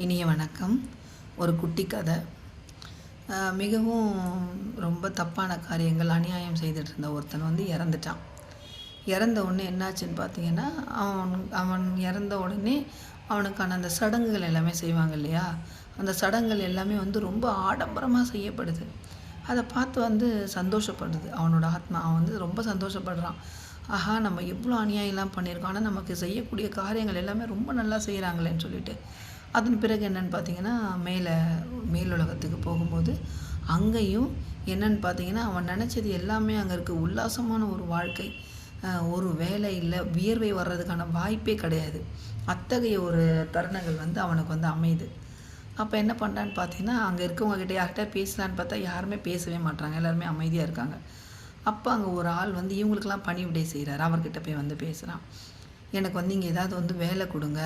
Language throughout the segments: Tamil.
இனிய வணக்கம். ஒரு குட்டி கதை. மிகவும் ரொம்ப தப்பான காரியங்கள் அநியாயம் செய்துட்டு இருந்த ஒருத்தன் வந்து இறந்துட்டான். இறந்த உடனே என்னாச்சுன்னு பார்த்தீங்கன்னா அவன் அவன் இறந்த உடனே அவனுக்கான அந்த சடங்குகள் எல்லாமே செய்வாங்க இல்லையா? அந்த சடங்குகள் எல்லாமே வந்து ரொம்ப ஆடம்பரமாக செய்யப்படுது. அதை பார்த்து வந்து சந்தோஷப்படுது அவனோட ஆத்மா. அவன் வந்து ரொம்ப சந்தோஷப்படுறான். ஆஹா நம்ம எவ்வளோ அநியாயம்லாம் பண்ணியிருக்கோம். ஆனால் நமக்கு செய்யக்கூடிய காரியங்கள் எல்லாமே ரொம்ப நல்லா செய்கிறாங்களேன்னு சொல்லிட்டு அதன் பிறகு என்னன்னு பார்த்தீங்கன்னா மேலே மேலுலகத்துக்கு போகும்போது அங்கேயும் என்னன்னு பார்த்தீங்கன்னா அவன் நினச்சது எல்லாமே அங்கே இருக்க. உல்லாசமான ஒரு வாழ்க்கை. ஒரு வேலை இல்லை. வியர்வை வர்றதுக்கான வாய்ப்பே கிடையாது. அத்தகைய ஒரு தருணங்கள் வந்து அவனுக்கு வந்து அமையுது. அப்போ என்ன பண்ணுறான்னு பார்த்தீங்கன்னா அங்கே இருக்கவங்க கிட்ட யார்கிட்ட பேசலான்னு பார்த்தா யாருமே பேசவே மாட்றாங்க. எல்லாருமே அமைதியாக இருக்காங்க. அப்போ அங்கே ஒரு ஆள் வந்து இவங்களுக்கெல்லாம் பணிவிடை செய்கிறாரு அவர்கிட்ட போய் வந்து பேசுகிறான் எனக்கு வந்து இங்கே ஏதாவது வந்து வேலை கொடுங்க.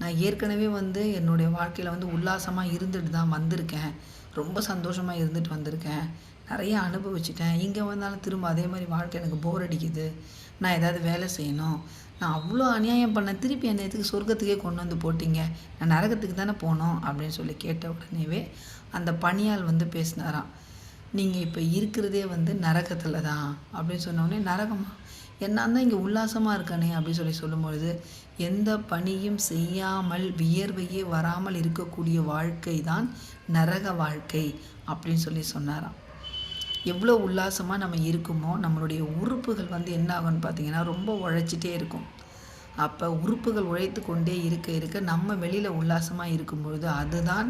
நான் ஏற்கனவே வந்து என்னுடைய வாழ்க்கையில் வந்து உல்லாசமாக இருந்துட்டு தான் வந்திருக்கேன். ரொம்ப சந்தோஷமாக இருந்துட்டு வந்திருக்கேன். நிறைய அனுபவிச்சிட்டேன். இங்கே வந்தாலும் திரும்ப அதே மாதிரி வாழ்க்கை எனக்கு போர் அடிக்குது. நான் ஏதாவது வேலை செய்யணும். நான் அவ்வளோ அநியாயம் பண்ணேன். திருப்பி என்னை எதுக்கு சொர்க்கத்துக்கே கொண்டு வந்து போட்டீங்க? நான் நரகத்துக்கு தானே போனோம் அப்படின்னு சொல்லி கேட்ட உடனேவே அந்த பணியாள் வந்து பேசினாராம். நீங்கள் இப்போ இருக்கிறதே வந்து நரகத்தில் தான் அப்படின்னு சொன்ன உடனே நரகமா? என்ன தான் இங்கே உல்லாசமாக இருக்கானே அப்படின்னு சொல்லி சொல்லும்பொழுது எந்த பணியும் செய்யாமல் வியர்வையே வராமல் இருக்கக்கூடிய வாழ்க்கை தான் நரக வாழ்க்கை அப்படின்னு சொல்லி சொன்னாராம். எவ்வளோ உல்லாசமாக நம்ம இருக்குமோ நம்மளுடைய உறுப்புகள் வந்து என்ன ஆகும்னு பார்த்தீங்கன்னா ரொம்ப உழைச்சிட்டே இருக்கும். அப்போ உறுப்புகள் உழைத்து கொண்டே இருக்க இருக்க நம்ம வெளியில் உல்லாசமாக இருக்கும் பொழுது அதுதான்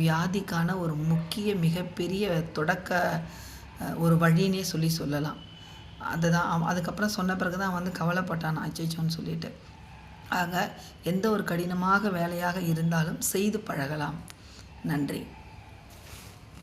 வியாதிக்கான ஒரு முக்கிய மிகப்பெரிய தொடக்க ஒரு வழின்னே சொல்லி சொல்லலாம். அதுதான். அதுக்கப்புறம் சொன்ன பிறகு தான் வந்து கவலைப்பட்டான். அச்சோன்னு சொல்லிட்டு. ஆக எந்த ஒரு கடினமாக வேலையாக இருந்தாலும் செய்து பழகலாம். நன்றி.